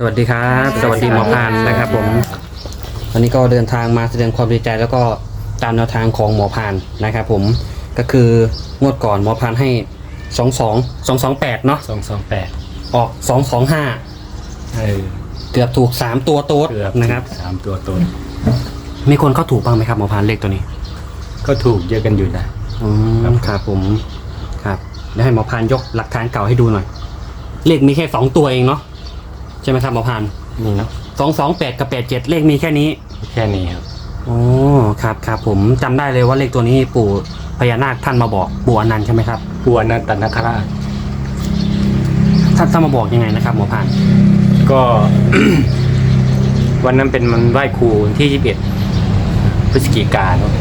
สวัสดีครับ สวัสดีหมอพานนะครับผมวันนี้ก็เดินทางมาแสดงความดีใจแล้วก็ตามแนวทางของหมอพานนะครับผมก็คืองวดก่อนหมอพานให้สองสองสองสองแปดเนาะสองสองแปดออกสองสองห้าเออเกือบถูกสามตัวโต๊ดเกือบนะครับสามตัวตนมีคนเข้าถูกบ้างไหมครับหมอพานเลขตัวนี้ก็ถูกเยอะกันอยู่นะ อืมครับผมครับแล้วให้หมอพานยกหลักฐานเก่าให้ดูหน่อย เลขมีแค่สองตัวเองเนาะใช่ไหมครับหมอพานนี่เนาะสองสองแปดกับแปดเจ็ดเลขมีแค่นี้แค่นี้ครับอ๋อครับครับผมจำได้เลยว่าเลขตัวนี้ปู่พญานาคท่านมาบอกปู่อนันต์ใช่ไหมครับปัวนันตนาคราชท่านท่านมาบอกยังไงนะครับหมอพานก็ วันนั้นเป็นมันไหว้ครูวันที่ยี่สิบเอ็ดพฤศจิกาเนาะ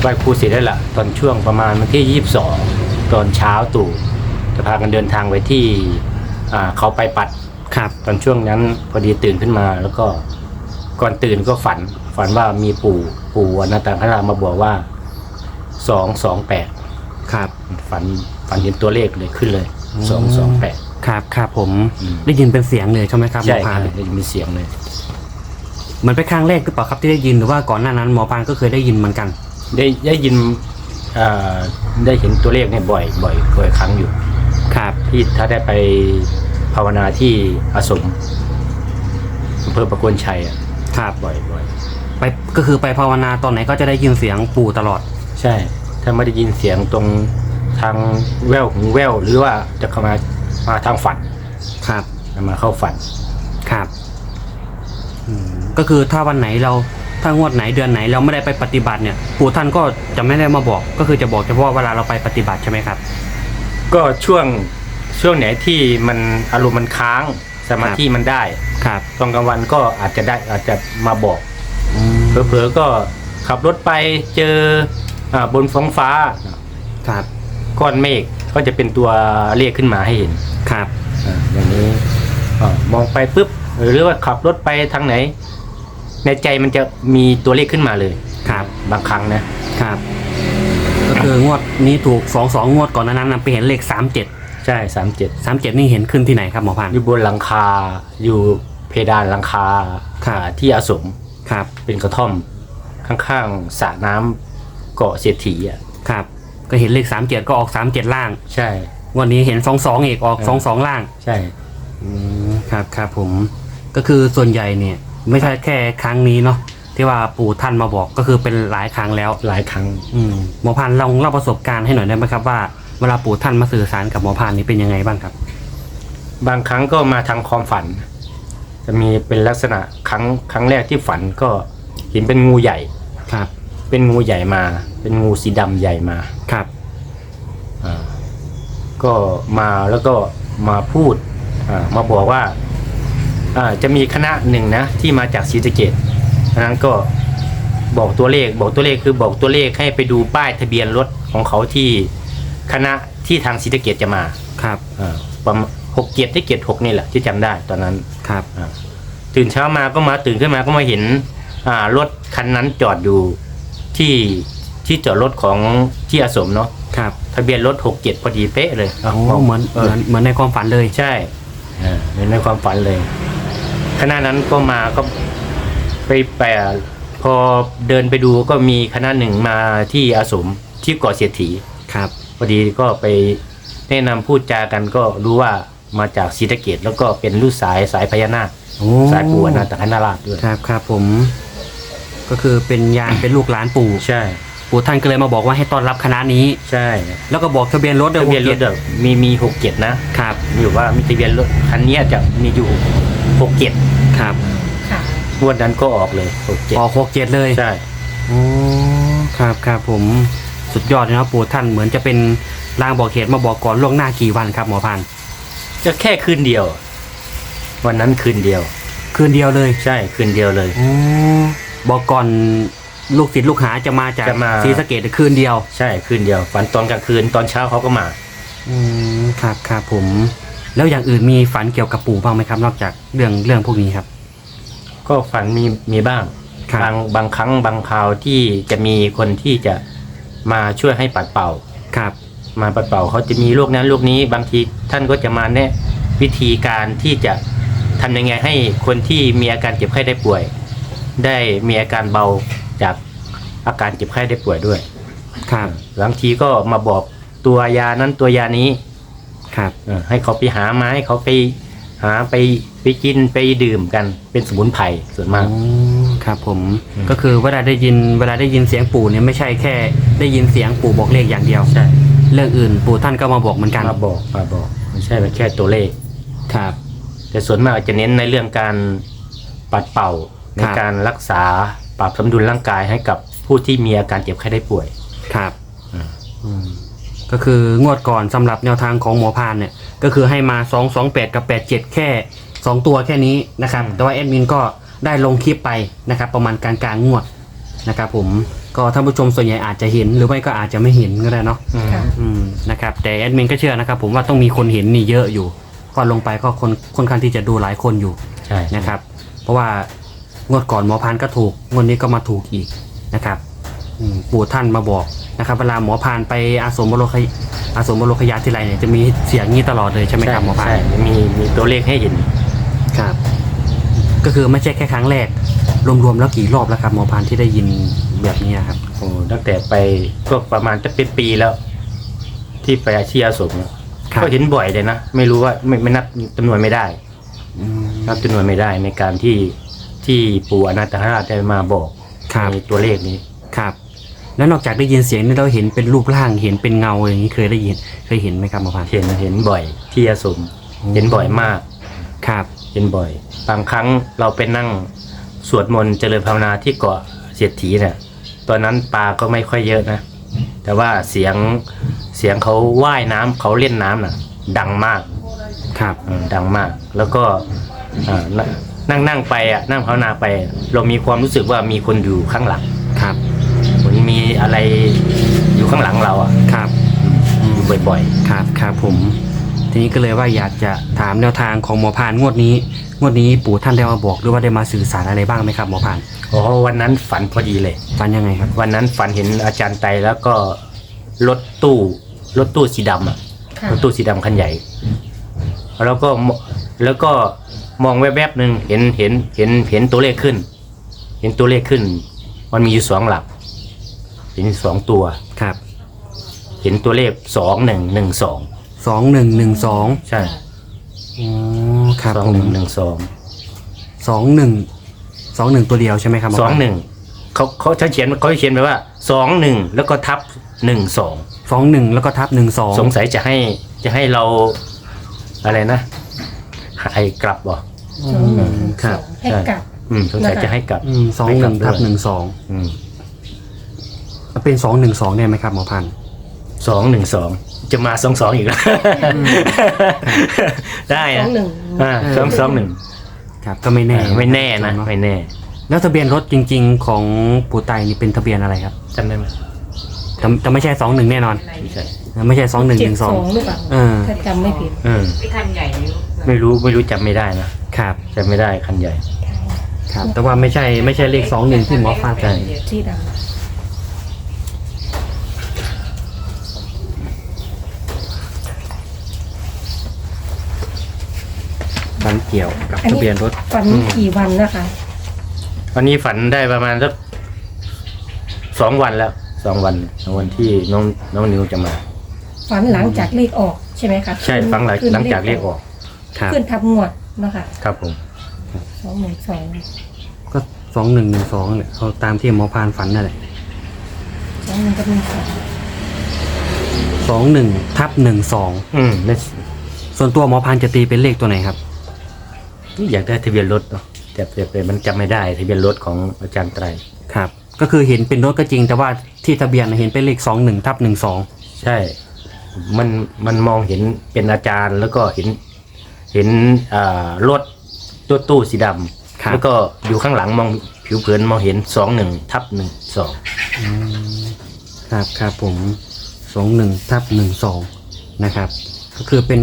ไหว้ครูเสร็จแล้วล่ะ ตอนช่วงประมาณวันที่ยี่สิบสองตอนเช้าตู่จะพากันเดินทางไปที่ อ่าเขาไปปัดครับ ตอนช่วงนั้นพอดีตื่นขึ้นมา แล้วก็ก่อนตื่นก็ฝัน ฝันว่ามีปู่ปู่อนันตนาคราชมาบอกว่าสองสองแปดครับฝันฝันเห็นตัวเลขเลยขึ้นเลยอืมสองสองแปดครับครับผมอืมได้ยินเป็นเสียงเลยใช่ไหมครับหมใช่อคพารับนมีเสียงเลยเหมือนเป็นครั้งแรกหรือเปล่าครับที่ได้ยินหรือว่าก่อนหน้านั้นหมอพานก็เคยได้ยินเหมือนกัน ได้ได้ยินอ่าได้เห็นตัวเลขเนี่ยบ่อยบ่อยบ่อยครั้งอยู่ ครับที่ถ้าได้ไปภาวนาที่อาสมอำเภอประโคนชัยอะครับบ่อยบ่อยไปก็คือไปภาวนาตอนไหนก็จะได้ยินเสียงปู่ตลอด ใช่ ถ้าไม่ได้ยินเสียงตรงทางแววหูแววหรือว่าจะเข้ามามาทางฝันครับมาเข้าฝันครับอืมก็คือถ้าวันไหนเราถ้างวดไหนเดือนไหนเราไม่ได้ไปปฏิบัติเนี่ยปู่ท่านก็จะไม่ได้มาบอก ก็คือจะบอกเฉพาะเวลาเราไปปฏิบัติใช่ไหมครับ ก็ช่วงช่วงไหนที่มันอารมณ์มันค้างสมาธิมันได้ครับตอนกลางวันก็อาจจะได้อาจจะมาบอกอืมเผลอๆก็ขับรถไปเจออาบนฟ้องฟ้าครับก้อนเมฆก็จะเป็นตัวเรียกขึ้นมาให้เห็นครับอ่าอย่างนี้อ่ามองไปปุ๊บหรือว่าขับรถไปทางไหน ในใจมันจะมีตัวเลขขึ้นมาเลยครับ บางครั้งนะครับก็ คืองวดนี้ถูกสองสองงวดก่อนหนานั้นนะไปเห็นเลขสามเจ็ดใช่สามเจ็ดสามเจ็ดนี่เห็นขึ้นที่ไหนครับหมอพันอยู่บนหลังคา อยู่เพดานหลังคาครับอ่าที่อาสมครับ เป็นกระท่อม ข้างๆสระน้ำเกาะเศรษฐีอะครับ ก็เห็นเลขสามเจ็ดก็ออกสามเจ็ดล่าง ใช่ วันนี้เห็นสองสองอีกออกสองสองล่าง ใช่อืมครับครับผมก็คือส่วนใหญ่เนี่ย ไม่ใช่แค่ครั้งนี้เนาะ ที่ว่าปู่ท่านมาบอกก็คือเป็นหลายครั้งแล้ว หลายครั้ง อืมหมอพันลองเล่าประสบการณ์ให้หน่อยได้ไหมครับว่าเวลาปู่ท่านมาสื่อสารกับหมอพันนี่เป็นยังไงบ้างครับ บางครั้งก็มาทางความฝัน จะมีเป็นลักษณะครั้งครั้งแรกที่ฝันก็เห็นเป็นงูใหญ่ ครับ เป็นงูใหญ่มา เป็นงูสีดำใหญ่มาครับ อ่าก็มาแล้วก็มาพูดอ่ามาบอกว่าอ่าจะมีคณะหนึ่งนะที่มาจากศรีสะเกด อันนั้นก็บอกตัวเลขบอกตัวเลขคือบอกตัวเลขให้ไปดูป้ายทะเบียนรถของเขาที่คณะที่ทางศรีสะเกดจะมาครับอ่าประมาณหกเกียรติเกียรติหกนี่แหละที่จำได้ตอนนั้น ครับอ่าตื่นเช้ามาก็มาตื่นขึ้นมาก็มาเห็นอ่ารถคันนั้นจอดอยู่ที่ที่จอดรถของที่อาสมเนาะครับทะเบียนรถหกเจ็ดพอดีเป๊ะเลยโอ้เหมือนเหมือนเหมือนในความฝันเลย ใช่อ่าเหมือนในความฝันเลยขณะนั้นก็มาก็ ไปแปลพอเดินไปดูก็มีคณะหนึ่งมาที่อาสมที่เกาะเศรษฐีครับพอดีก็ไปแนะนำพูดจากันก็รู้ว่ามาจากศรีสะเกดแล้วก็เป็นลูกสายสายพญานาคโอ้สายปู่อนาตคนาราชด้วยครับครับผม ก็คือเป็นยาน เป็นลูกหลานปู่ใช่ ปู่ท่านก็เลยมาบอกว่าให้ต้อนรับคณะนี้ ใช่แล้วก็บอกทะเบียนรถด้วยทะเบียนรถ67เดี๋ยวมีมีหกเจ็ดนะ ครับมีอยู่ว่ามีทะเบียนรถคันเนี้ยจะมีอยู่หกเจ็ดครับค่ะ งวดนั้นก็ออกเลยหกเจ็ดออกหกเจ็ดเลยใช่โอ้ครับครับผมสุดยอดเลยนะปู่ท่านเหมือนจะเป็นลางบอกเหตุมาบอกก่อนล่วงหน้ากี่วันครับหมอพันธุ์จะแค่คืนเดียว วันนั้นคืนเดียว คืนเดียวเลยใช่คืนเดียวเลยโอ้บอกก่อนลูกศิษย์ลูกหาจะมาจากจะมา ศรีสะเกดคืนเดียว ใช่คืนเดียวฝันตอนกลางคืนตอนเช้าเขาก็มา อืมครับครับผม แล้วอย่างอื่นมีฝันเกี่ยวกับปู่บ้างไหมครับ นอกจากเรื่องเรื่องพวกนี้ครับ ก็ฝันมีมีบ้างครับ บางบางครั้งบางคราวที่จะมีคนที่จะมาช่วยให้ปัดเป่า ครับ มาปัดเป่าเขาจะมีโรคนั้นโรคนี้ บางทีท่านก็จะมาแนะวิธีการที่จะทำยังไงให้คนที่มีอาการเจ็บไข้ได้ป่วย ได้มีอาการเบาจากอาการเจ็บไข้ได้ป่วยด้วยครับ บางทีก็มาบอกตัวยานั้นตัวยานี้ครับ เออให้เขาไปหามาให้เขาไป หาไปไปกินไปดื่มกันเป็นสมุนไพรส่วนมาก อ๋อครับผมอืมก็คือเวลาได้ยินเวลาได้ยินเสียงปู่เนี่ยไม่ใช่แค่ ได้ยินเสียงปู่บอกเลขอย่างเดียว ใช่เรื่องอื่นปู่ท่านก็มาบอกเหมือนกันมาบอกมาบอกไม่ใช่แค่ตัวเลข ครับ แต่ส่วนมากจะเน้นในเรื่องการปัดเป่าในครับ การรักษาปรับสมดุลร่างกายให้กับผู้ที่มีอาการเจ็บไข้ได้ป่วย ครับอืม อืม ก็คืองวดก่อนสำหรับแนวทางของหมอพานเนี่ยก็คือให้มา2 2 8กับ8 7 แค่ 2 ตัวแค่นี้นะครับ แต่ว่าแอดมินก็ได้ลงคลิปไปนะครับ ประมาณกลางกลางๆงวดนะครับผมก็ท่านผู้ชมส่วนใหญ่อาจจะเห็นหรือไม่ก็อาจจะไม่เห็นก็ได้เนาะอืมค่ะอืมนะครับแต่แอดมินก็เชื่อนะครับผมว่าต้องมีคนเห็นนี่เยอะอยู่ก็ลงไปก็คนค่อนข้างที่จะดูหลายคนอยู่ใช่นะครับ เพราะว่างวดก่อนหมอพานก็ถูกงวดนี้ก็มาถูกอีกนะครับอืม ปู่ท่านมาบอกนะครับเวลาหมอพานไปอาสมบรคยอาสมบรคยาที่ไรเนี่ยจะมีเสียงนี้ตลอดเลยใช่ไหมครับหมอพานใช่มีมีตัวเลขให้เห็นครับ ก็คือไม่ใช่แค่ครั้งแรก รวมๆแล้วกี่รอบแล้วครับหมอพานที่ได้ยินแบบนี้ครับโอ้ตั้งแต่ไปก็ประมาณจะเป็นปีแล้ว ที่ไปอาชีอาสมเนี่ยครับก็เห็นบ่อยเลยนะไม่รู้ว่าไม่ไม่นับจำนวนไม่ได้อืมนับจำนวนไม่ได้ในการที่ที่ปู่อนาตราชได้มาบอกครับในตัวเลขนี้ครับ แล้วนอกจากได้ยินเสียงนี่เราเห็นเป็นรูปร่างเห็นเป็นเงาอย่างนี้เคยได้ยินเคยเห็นไหมครับหมอพานเห็นเห็นบ่อยที่อาสมอืมเห็นบ่อยมาก ครับ เห็นบ่อย บางครั้งเราไปนั่งสวดมนต์เจริญภาวนาที่เกาะเศรษฐีเนี่ยตอนนั้นปลาก็ไม่ค่อยเยอะนะ แต่ว่าเสียงเสียงเขาว่ายน้ำเขาเล่นน้ำน่ะ ดังมาก ครับอืมดังมาก แล้วก็อ่านั่งนั่งนั่งไปอะนั่งภาวนาไป เรามีความรู้สึกว่ามีคนอยู่ข้างหลังครับเหมื อนมีอะไรอยู่ข้างหลังเราอะครับอยู่บ่อยครับครับผม ทีนี้ก็เลยว่าอยากจะถามแนวทางของหมอพานงวดนี้ งวดนี้ปู่ท่านได้มาบอกหรือว่าได้มาสื่อสารอะไรบ้างไหมครับหมอพานๆอ๋อวันนั้นฝันพอดีเลยฝันยังไงครับ วันนั้นฝันเห็นอาจารย์ไตแล้วก็รถตู้รถตู้สีดำอะ ค่ะรถตู้สีดำคันใหญ่ แล้วก็มแล้วก็มองแวบๆหนึ่งเห็นเห็นเห็นเห็นตัวเลขขึ้น เห็นตัวเลขขึ้น มันมีอยู่สองหลัก เห็นอยู่สองตัว ครับเห็นตัวเลขสองหนึ่งหนึ่งสองสองหนึ่งหนึ่งสองใช่อ๋อครับสองผมหนึ่งหนึ่งสองสองหนึ่งสองหนึ่งตัวเดียวใช่ไหมครับมสองพาหนึ่งเขาเขาจะเขียนเขาเขียนไปว่าสองหนึ่งแล้วก็ทับหนึ่งสองสองหนึ่งแล้วก็ทับหนึ่งสองสงสัยจะให้จะให้เราอะไรนะให้กลับบ่อืสองหนึ่งมครับให้กลับ อืมสงสัยจะให้กลับอืมสองหนึ่งทับหนึ่งสองอืม เป็นสองหนึ่งสองได้ไหมครับหมอพันธุ์ สองหนึ่งสองจะมาสองสองอีกแล้วได้สอนะงหนึ่ง อ่าสองสองหนึ่งครับก็ไม่แน่ไม่แน่นะเาไม่แน่แล้วทะเบียนรถจริง ๆ ของปู่ไตนี่เป็นทะเบียนอะไรครับจำได้ไหมแต่แต่ไม่ใช่สองหนึ่งแน่นอน ไม่ใช่ไม่ใช่สองหนึ่งหเจ็ดนึ่งสสอองงหรือเปล่าเออถ้าจำไม่ผิดอืมที่คันใหญ่นิ้วไม่รู้ไม่รู้จำไม่ได้นะครับจำไม่ได้คันใหญ่ ครับ แต่ว่าไม่ใช่ไม่ใช่เลขสองหนึ่งที่หมอฟันใช่ที่ด ฟันเกี่ยวกับทะเบียนรถำฝันกี่วันนะคะ วันนี้ฝันได้ประมาณสักสองวันแล้วสองวันสองวันที่น้องน้องนิวจะมา ฝันหลังจากเลขออกใช่ไหมคะใช่ฟังหลังขึ้นหลังจากเรียกออกครับ ขึ้นทับงวดเนาะคะครับผม สองหนึ่งสองก็สองหนึ่งหนึ่งสองเนี่ยเขาตามที่หมอพานฝันนั่นแหละสองหนึ่งกับหนึ่งสองสองหนึ่งทับหนึ่งสองอืมนั่นส่วนตัวหมอพานจะตีเป็นเลขตัวไหนครับ อยากได้ทะเบียนรถเนาะแต่แต่แต่มันจำไม่ได้ทะเบียนรถของอาจารย์ไตร ครับ ก็คือเห็นเป็นรถก็จริง แต่ว่าที่ทะเบียนเห็นเป็นเลขสองหนึ่งทับหนึ่งสองใช่ มันมันมองเห็นเป็นอาจารย์แล้วก็เห็นเห็นอ่ารถตู้ตู้สีดำแล้วก็อยู่ข้างหลังมองผิวเผินมองเห็นสองหนึ่งทับหนึ่งสองครับครับผมสองหนึ่งทับหนึ่งสองนะครับ ก็คือเป็น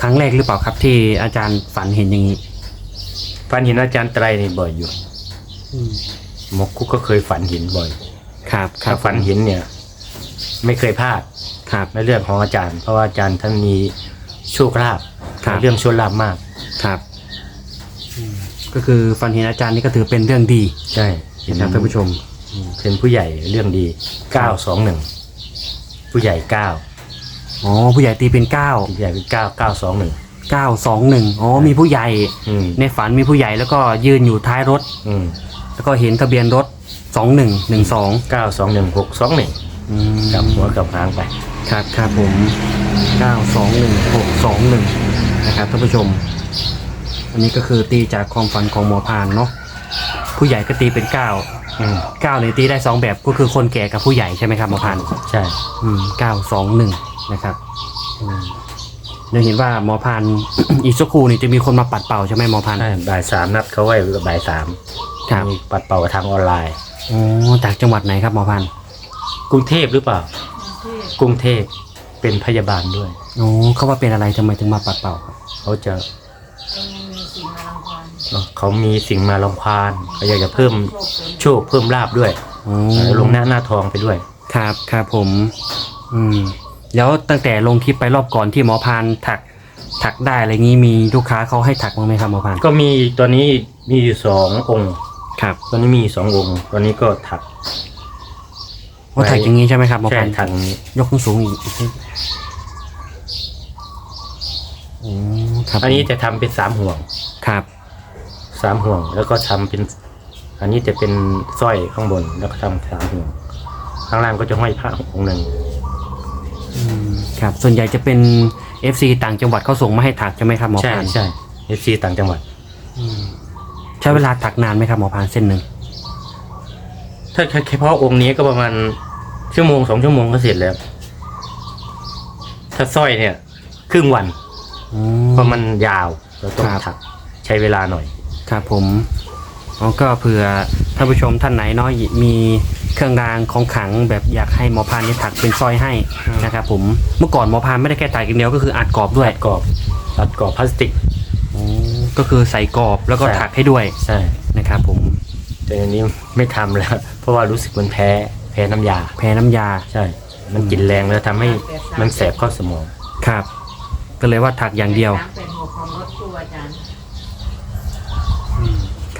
ครั้งแรกหรือเปล่าครับ ที่อาจารย์ฝันเห็นอย่างนี้ฝันเห็นอาจารย์ไตรนี่บ่อยอยู่หมอกุ๊กก็เคยฝันเห็นบ่อยครับครัถ้าบฝันเห็นเนี่ย ไม่เคยพลาดครับ ในเรื่องของอาจารย์ เพราะว่าอาจารย์ท่านมีโชคลาภครับเรื่องโชนลาภมาก ครับอืมก็คือฟันเห็นอาจารย์นี่ก็ถือเป็นเรื่องดีใช่เห็นนะครับท่านผู้ชม เป็นผู้ใหญ่เรื่องดีเก้าสองหนึ่งผู้ใหญ่เก้า อ๋อผู้ใหญ่ตีเป็นเก้าผู้ใหญ่เป็นเก้าเก้าสองหนึ่งเก้าสองหนึ่งอ๋อมีผู้ใหญ่ อืมในฝันมีผู้ใหญ่แล้วก็ยืนอยู่ท้ายรถ อืมแล้วก็เห็นทะเบียนรถสองหนึ่งหนึ่งสองเก้าสองหนึ่งหกสองหนึ่งกลับหัวกลับหางไปครับครับผมเก้าสองหนึ่งหกสองหนึ่งนะครับท่านผู้ชม อันนี้ก็คือตีจากความฝันของหมอพานเนาะผู้ใหญ่ก็ตีเป็นเก้าอืมเก้าเนี่ยตีได้สองแบบก็คือคนแก่กับผู้ใหญ่ใช่ไหมครับหมอพาน ใช่ อืมเก้าสองหนึ่ง นะครับอืมเดี๋ยวเห็นว่าหมอพานอีกสักครู่นี่จะมีคนมาปัดเป่าใช่ไหมหมอพานใช่บ่ายสามนัดเขาไว้บ่ายสามครับมีปัดเป่าทางออนไลน์อ๋อจากจังหวัดไหนครับหมอพานกรุงเทพหรือเปล่า กรุงเทพเป็นพยาบาลด้วยอ๋อเขาว่าเป็นอะไรทำไมถึงมาปัดเป่าครับเขาจะเนอะเขามีสิ่งมาลำพานเขาอยากจะเพิ่มโชคเพิ่มลาบด้วยอ๋อเออลงหน้าหน้าทองไปด้วย ครับครับผม อืม แล้วตั้งแต่ลงคลิปไปรอบก่อนที่หมอพานถักถักได้อะไรงี้มีลูกค้าเขาให้ถักบ้างไหมครับหมอพานก็มีตอนนี้มีอยู่สององค์ครับตอนนี้มีสององค์ตอนนี้ก็ถักว่าถักอย่างนี้ใช่ไหมครับหมอใช่พานถักอย่างนี้ยกขึ้นสูงอีกอีกนิดอ๋อครับอันนี้จะทำเป็นสามห่วงครับสามห่วงแล้วก็ทำเป็น อันนี้จะเป็นสร้อยข้างบนแล้วก็ทำสามห่วงข้างล่างก็จะห้อยพระองค์หนึ่งอืม ครับส่วนใหญ่จะเป็น FC ต่างจังหวัดเขาส่งมาให้ถักใช่ไหมครับหมอใช่พานใช่เอฟซีต่างจังหวัด อืมใช้เวลาถักนานไหมครับหมอพานเส้นหนึ่งถ้าเฉพาะองค์นี้ก็ประมาณชั่วโมงสองชั่วโมงก็เสร็จแล้ว ถ้าสร้อยเนี่ย ครึ่งวัน อืมเพราะมันยาวเราต้องครับ ถักใช้เวลาหน่อย ครับผม อ๋อก็เผื่อท่านผู้ชมท่านไหนเนาะมีเครื่องรางของขลังแบบอยากให้หมอพานนี่ถักเป็นสร้อยให้อืมนะครับผมเมื่อก่อนหมอพานไม่ได้แค่ถักอย่างเดียวก็คืออัดกรอบด้วยตัดกรอบตัดกรอบพลาสติกอ๋อก็คือใส่กรอบแล้วก็ใช่ถักให้ด้วยใช่นะครับผมแต่อันนี้ไม่ทำแล้ว เพราะว่ารู้สึกมันแพ้แพ้น้ำยา แพ้น้ำยาใช่ มันกลินแรงแล้วทำให้มันแสบเข้าสมองครับ ก็เลยว่าถักอย่างเดียว น้ำเป็นหัวของรถ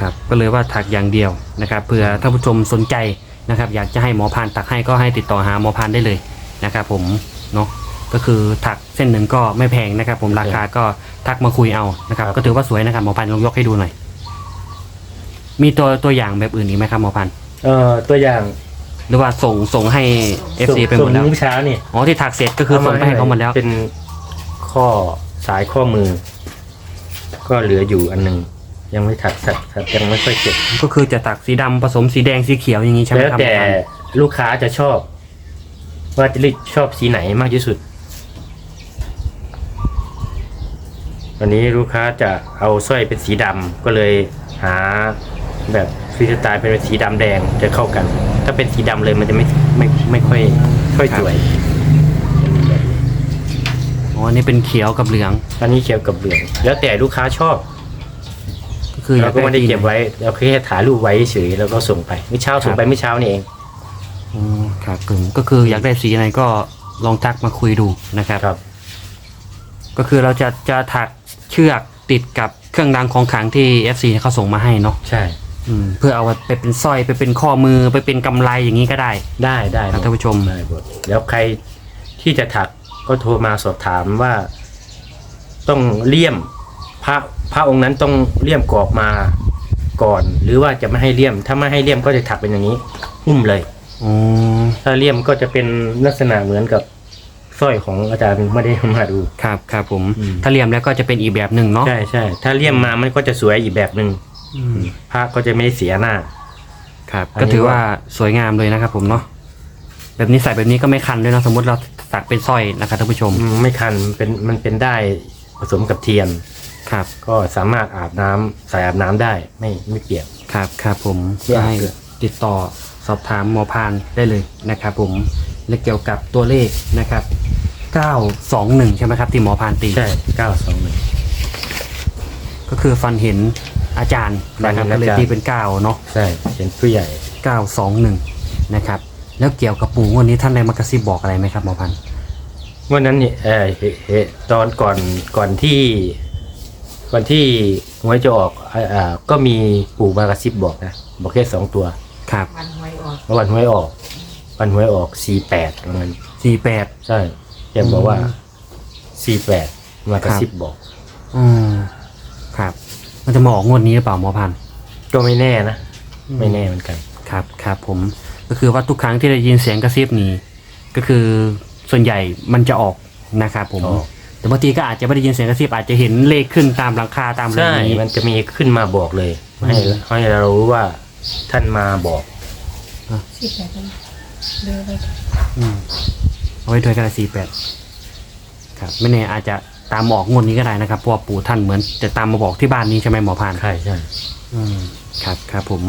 ครูอาจารย์ครับก็เลยว่าถักอย่างเดียวนะครับเผื่อท่านผู้ชมสนใจนะครับ อยากจะให้หมอพานถักให้ก็ให้ติดต่อหาหมอพานได้เลยนะครับ ผมเนาะก็คือถักเส้นหนึ่งก็ไม่แพงนะครับ ผมราคาก็ทักมาคุยเอานะครับครับ ก็ถือว่าสวยนะครับหมอพันลองยกให้ดูหน่อยมีตัวตัวอย่างแบบอื่นอีกไหมครับหมอพันเอ่อตัวอย่างหรือว่าส่งส่งให้ FC ไปหมดแล้วส่งเมื่อเช้านี่อ๋อที่ถักเสร็จก็คือส่งไปให้เขาหมดแล้วเป็นข้อสายข้อมือ ก็เหลืออยู่อันหนึง ยังไม่ถักสักสักยังไม่ค่อยเก็บก็คือจะถักสีดำผสมสีแดงสีเขียวอย่างนี้ใช่ไหมแล้วครับหมแต่อพันลูกค้าจะชอบ ว่าจะเลือกชอบสีไหนมากที่สุด วันนี้ลูกค้าจะเอาสร้อยเป็นสีดำก็เลยหาแบบฟรีสไตล์เป็นสีดำแดงจะเข้ากัน ถ้าเป็นสีดำเลยมันจะไม่ไม่ไม่ค่อยค่อยสวย อ๋ออันนี้เป็นเขียวกับเหลือง อันนี้เขียวกับเหลือง แล้วแต่ลูกค้าชอบก็ คือเราก็ไม่ได้สีหนเก็บไว้เราแค่ถ่ายรูปไว้เฉยแล้วก็ส่งไปเมื่อเช้าส่งไปเมื่อเช้านี่เองอืมครับกึ่งก็คืออยากได้สีไหนก็ลองทักมาคุยดูนะครับ ครับ ก็คือเราจะจะถักเชือกติดกับเครื่องรางของขลังที่ FC เขาส่งมาให้เนาะใช่ อืมเพื่อเอาไปเป็นสร้อยไปเป็นข้อมือไปเป็นกำไรอย่างนี้ก็ได้ ได้ได้ครับท่านผู้ชม ได้หมดแล้วใครที่จะถักก็โทรมาสอบถามว่า ต้องเลี่ยมพระ พระองค์นั้นต้องเลี่ยมกรอบมาก่อน หรือว่าจะไม่ให้เลี่ยม ถ้าไม่ให้เลี่ยมก็จะถักเป็นอย่างนี้หุ้มเลยอ๋อถ้าเลี่ยมก็จะเป็นลักษณะเหมือนกับสร้อยของอาจารย์ไม่ได้มาดู ครับครับผม อืม ถ้าเรียมแล้วก็จะเป็นอีกแบบหนึ่งเนาะ ใช่ใช่ถ้าเลี่ยมมามันก็จะสวยอีกแบบหนึ่งอืม พระก็จะไม่ได้เสียหน้า ครับ อันนี้ ก็ถือว่าสวยงามเลยนะครับผมเนาะ แบบนี้ใส่แบบนี้ก็ไม่คันด้วยนะสมมติเราสักเป็นสร้อยนะครับท่านผู้ชม อืมไม่คันเป็นมันเป็นได้ผสมกับเทียน ครับ ก็สามารถอาบน้ำใส่อาบน้ำได้ไม่ไม่เปียก ครับครับผมไม่เอาให้เกลือติดต่อสอบถามหมอพานได้เลยนะครับผมและเกี่ยวกับตัวเลขนะครับ 921 ใช่ไหมครับ ที่หมอพานตี ใช่เก้าสองหนึ่ง ก็คือฟันเห็นอาจารย์นะครับฟัก็นเห็นเลยอาจารย์ตีเป็น 9 เนาะใช่เป็นผู้ใหญ่ 921 นะครับ แล้วเกี่ยวกับปู่งวันนี้ท่านได้มากระซิบบอกอะไรไหมครับหมอพันธุ์วันนั้นเนี่ยเออเหเหตอนก่อนก่อนที่ วันที่หวยจะออกอ่าอ่าก็มีปู่มากระซิบบอกนะ บอกแค่สองตัวครับวันหวยออกเมื่อวันหวยออก วันหวยออกสี่แปดว่างั้นสี่แปด ใช่แกบอกว่าสี่แปดมากระซิบบอก อืมครับ มันจะมาออกงวดนี้หรือเปล่าหมอพันธุ์ก็ไม่แน่นะ ไม่แน่เหมือนกัน ครับครับผมก็คือว่าทุกครั้งที่ได้ยินเสียงกระซิบนี้ ก็คือส่วนใหญ่มันจะออกนะครับผม ออก แต่บางทีก็อาจจะไม่ได้ยินเสียงกระซิบอาจจะเห็นเลขขึ้นตามหลังคาตามอะไรใช่นี้ มันจะมีขึ้นมาบอกเลย ให้อืมให้เรารู้ว่าท่านมาบอก สิบแปดนั้นเดินไปอืมเอาไว้ด้วยกันสี่แปดครับ ไม่แน่อาจจะตามมาออกงวดนี้ก็ได้นะครับเพราะว่าปู่ท่านเหมือนจะตามมาบอกที่บ้านนี้ใช่ไหมหมอพานใช่ใช่อืมครับครับผม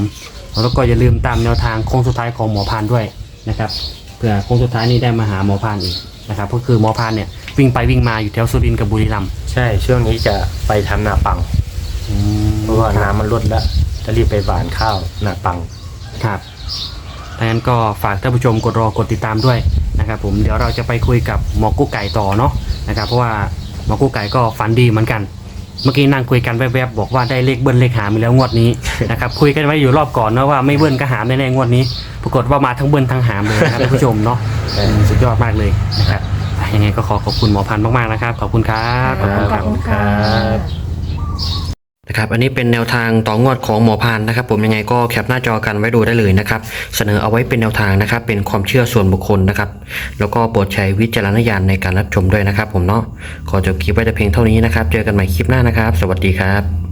แล้วก็อย่าลืมตามแนวทางโค้งสุดท้ายของหมอพานด้วยนะครับเผื่อโค้งสุดท้ายนี้ได้มาหาหมอพานอีกนะครับก็คือหมอพานเนี่ย วิ่งไปวิ่งมาอยู่แถวสุรินทร์กับบุรีรัมย์ใช่ช่วงนี้จะไปทำนาปัง เพราะว่าน้ำมันลดแล้ว จะรีบไปหว่านข้าวนาปัง ครับดังนั้นก็ฝากท่านผู้ชมกดรอกดติดตามด้วยนะครับผม เดี๋ยวเราจะไปคุยกับหมอกู้ไก่ต่อเนาะนะครับ เพราะว่าหมอกู้ไก่ก็ฝันดีเหมือนกัน เมื่อกี้นั่งคุยกันแวบๆบอกว่าได้เลขเบิ้ลเลขหามไปแล้วงวดนี้ นะครับ คุยกันไว้อยู่รอบก่อนนะว่าไม่เบิ้ลก็หามแน่ๆงวดนี้ ปรากฏว่ามาทั้งเบิ้ลทั้งหามเลยนะครับท่านผู้ชมเนาะอืมสุดยอดมากเลยนะครับอะ ยังไงก็ขอขอบคุณหมอพันธุ์มากๆนะครับขอบคุณครับขอบคุณขคอรับบ คุณค่ะนะครับอันนี้เป็นแนวทางต่องวดของหมอพานนะครับ ผมยังไงก็แคปหน้าจอกันไว้ดูได้เลยนะครับ เสนอเอาไว้เป็นแนวทางนะครับ เป็นความเชื่อส่วนบุคคลนะครับ แล้วก็โปรดใช้วิจารณญาณในการรับชมด้วยนะครับ ผมเนาะขอจบคลิปไว้แต่เพียงเท่านี้นะครับ เจอกันใหม่คลิปหน้านะครับ สวัสดีครับ